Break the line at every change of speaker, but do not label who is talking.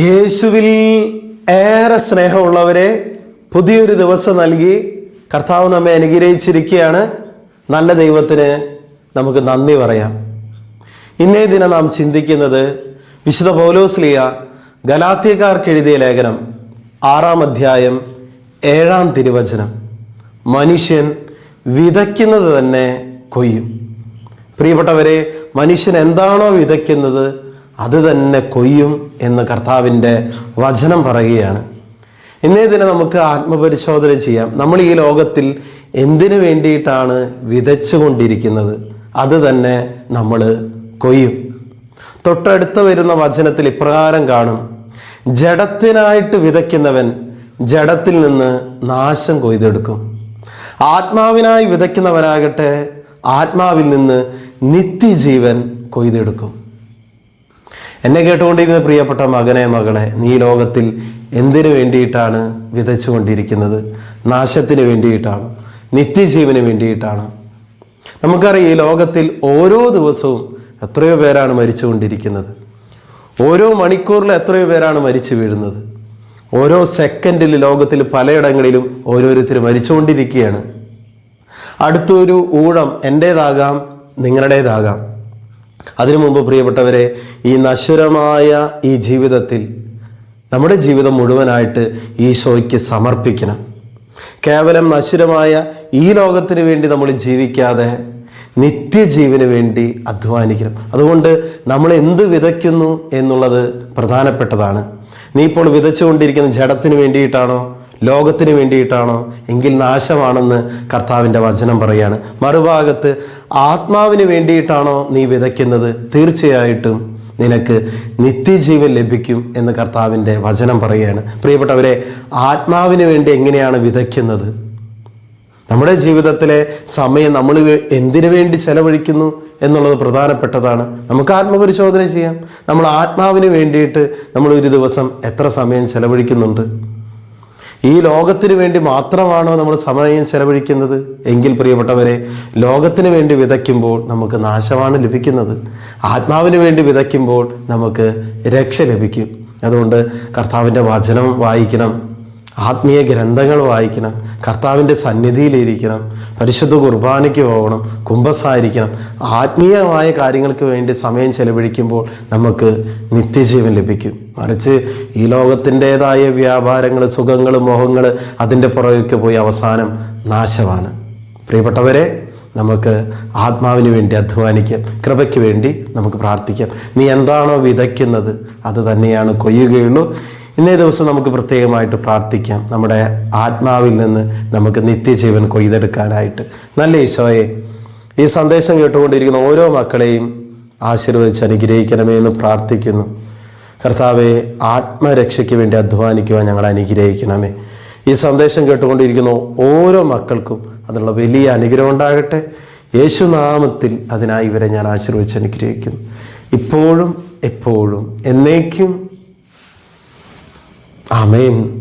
യേശുവിൽ ഏറെ സ്നേഹമുള്ളവരെ പുതിയൊരു ദിവസം നൽകി കർത്താവ് നമ്മെ അനുഗ്രഹിച്ചിരിക്കുകയാണ്. നല്ല ദൈവത്തിന് നമുക്ക് നന്ദി പറയാം. ഇന്നേ ദിനം നാം ചിന്തിക്കുന്നത് വിശുദ്ധ പൗലോസ്ലിയ ഗലാത്യക്കാർക്ക് എഴുതിയ ലേഖനം ആറാം അധ്യായം ഏഴാം തിരുവചനം. മനുഷ്യൻ വിതയ്ക്കുന്നത് തന്നെ കൊയ്യും. പ്രിയപ്പെട്ടവരെ മനുഷ്യൻ എന്താണോ വിതയ്ക്കുന്നത് അത് തന്നെ കൊയ്യും എന്ന് കർത്താവിന്റെ വചനം പറയുകയാണ്. ഇന്നേ ദിനം നമുക്ക് ആത്മപരിശോധന ചെയ്യാം. നമ്മൾ ഈ ലോകത്തിൽ എന്തിനു വേണ്ടിയിട്ടാണ് വിതച്ചുകൊണ്ടിരിക്കുന്നത്? അത് തന്നെ നമ്മൾ കൊയ്യും. തൊട്ടടുത്ത് വരുന്ന വചനത്തിൽ ഇപ്രകാരം കാണും. ജഡത്തിനായിട്ട് വിതയ്ക്കുന്നവൻ ജഡത്തിൽ നിന്ന് നാശം കൊയ്തെടുക്കും. ആത്മാവിനായി വിതയ്ക്കുന്നവനാകട്ടെ ആത്മാവിൽ നിന്ന് നിത്യജീവൻ കൊയ്തെടുക്കും. എന്നെ കേട്ടുകൊണ്ടിരുന്ന പ്രിയപ്പെട്ട മകനെ മകളെ നീ ലോകത്തിൽ എന്തിനു വേണ്ടിയിട്ടാണ് വിതച്ചുകൊണ്ടിരിക്കുന്നത്? നാശത്തിന് വേണ്ടിയിട്ടാണ്? നിത്യജീവന് വേണ്ടിയിട്ടാണ്? നമുക്കറിയാം ഈ ലോകത്തിൽ ഓരോ ദിവസവും എത്രയോ പേരാണ് മരിച്ചുകൊണ്ടിരിക്കുന്നത്. ഓരോ മണിക്കൂറിൽ എത്രയോ പേരാണ് മരിച്ചു വീഴുന്നത്. ഓരോ സെക്കൻഡിൽ ലോകത്തിൽ പലയിടങ്ങളിലും ഓരോരുത്തർ മരിച്ചുകൊണ്ടിരിക്കുകയാണ്. അടുത്തൊരു ഊഴം എന്റേതാകാം നിങ്ങളുടേതാകാം. അതിനു മുമ്പ് പ്രിയപ്പെട്ടവരെ ഈ നശ്വരമായ ഈ ജീവിതത്തിൽ നമ്മുടെ ജീവിതം മുഴുവനായിട്ട് ഈശോയ്ക്ക് സമർപ്പിക്കണം. കേവലം നശ്വരമായ ഈ ലോകത്തിന് വേണ്ടി നമ്മൾ ജീവിക്കാതെ നിത്യജീവന് വേണ്ടി അധ്വാനിക്കണം. അതുകൊണ്ട് നമ്മൾ എന്ത് വിതയ്ക്കുന്നു എന്നുള്ളത് പ്രധാനപ്പെട്ടതാണ്. നീ ഇപ്പോൾ വിതച്ചുകൊണ്ടിരിക്കുന്ന ജഡത്തിന് വേണ്ടിയിട്ടാണോ? ലോകത്തിന് വേണ്ടിയിട്ടാണോ? എങ്കിൽ നാശമാണെന്ന് കർത്താവിന്റെ വചനം പറയാണ്. മറുഭാഗത്ത് ആത്മാവിന് വേണ്ടിയിട്ടാണോ നീ വിതയ്ക്കുന്നത്? തീർച്ചയായിട്ടും നിനക്ക് നിത്യജീവൻ ലഭിക്കും എന്ന് കർത്താവിന്റെ വചനം പറയുകയാണ് പ്രിയപ്പെട്ടവരെ ആത്മാവിന് വേണ്ടി എങ്ങനെയാണ് വിതയ്ക്കുന്നത്? നമ്മുടെ ജീവിതത്തിലെ സമയം നമ്മൾ എന്തിനു വേണ്ടി ചെലവഴിക്കുന്നു എന്നുള്ളത് പ്രധാനപ്പെട്ടതാണ്. നമുക്ക് ആത്മപരിശോധന ചെയ്യാം. നമ്മൾ ആത്മാവിന് വേണ്ടിയിട്ട് നമ്മൾ ഒരു ദിവസം എത്ര സമയം ചെലവഴിക്കുന്നുണ്ട്? ഈ ലോകത്തിന് വേണ്ടി മാത്രമാണോ നമ്മൾ സമയം ചെലവഴിക്കുന്നത്? എങ്കിൽ പ്രിയപ്പെട്ടവരെ ലോകത്തിന് വേണ്ടി വിതയ്ക്കുമ്പോൾ നമുക്ക് നാശമാണ് ലഭിക്കുന്നത്. ആത്മാവിന് വേണ്ടി വിതയ്ക്കുമ്പോൾ നമുക്ക് രക്ഷ ലഭിക്കും. അതുകൊണ്ട് കർത്താവിന്റെ വചനം വായിക്കണം. ആത്മീയ ഗ്രന്ഥങ്ങൾ വായിക്കണം കർത്താവിന്റെ സന്നിധിയിലിരിക്കണം പരിശുദ്ധ കുർബാനയ്ക്ക് പോകണം കുംഭസായിരിക്കണം ആത്മീയമായ കാര്യങ്ങൾക്ക് വേണ്ടി സമയം ചെലവഴിക്കുമ്പോൾ നമുക്ക് നിത്യജീവൻ ലഭിക്കും. മറിച്ച് ഈ ലോകത്തിന്റെതായ വ്യാപാരങ്ങൾ സുഖങ്ങൾ മോഹങ്ങൾ അതിന്റെ പുറകേക്ക് പോയി അവസാനം നാശമാണ്. പ്രിയപ്പെട്ടവരെ നമുക്ക് ആത്മാവിന് വേണ്ടി അധ്വാനിക്കാം കൃപയ്ക്ക് വേണ്ടി നമുക്ക് പ്രാർത്ഥിക്കാം. നീ എന്താണോ വിതയ്ക്കുന്നത് അത് തന്നെയാണ് കൊയ്യുകയുള്ളൂ. ഇന്നേ ദിവസം നമുക്ക് പ്രത്യേകമായിട്ട് പ്രാർത്ഥിക്കാം. നമ്മുടെ ആത്മാവിൽ നിന്ന് നമുക്ക് നിത്യജീവൻ കൊയ്തെടുക്കാനായിട്ട്. നല്ല ഈശോയെ ഈ സന്ദേശം കേട്ടുകൊണ്ടിരിക്കുന്ന ഓരോ മക്കളെയും ആശീർവദിച്ച് അനുഗ്രഹിക്കണമേ എന്ന് പ്രാർത്ഥിക്കുന്നു. കർത്താവെ ആത്മരക്ഷയ്ക്ക് വേണ്ടി അധ്വാനിക്കുവാൻ ഞങ്ങൾ അനുഗ്രഹിക്കണമേ. ഈ സന്ദേശം കേട്ടുകൊണ്ടിരിക്കുന്ന ഓരോ മക്കൾക്കും അതിനുള്ള വലിയ അനുഗ്രഹം ഉണ്ടാകട്ടെ. യേശുനാമത്തിൽ അതിനായി ഇവരെ ഞാൻ ആശീർവദിച്ച് അനുഗ്രഹിക്കുന്നു. ഇപ്പോഴും എപ്പോഴും എന്നേക്കും Amen.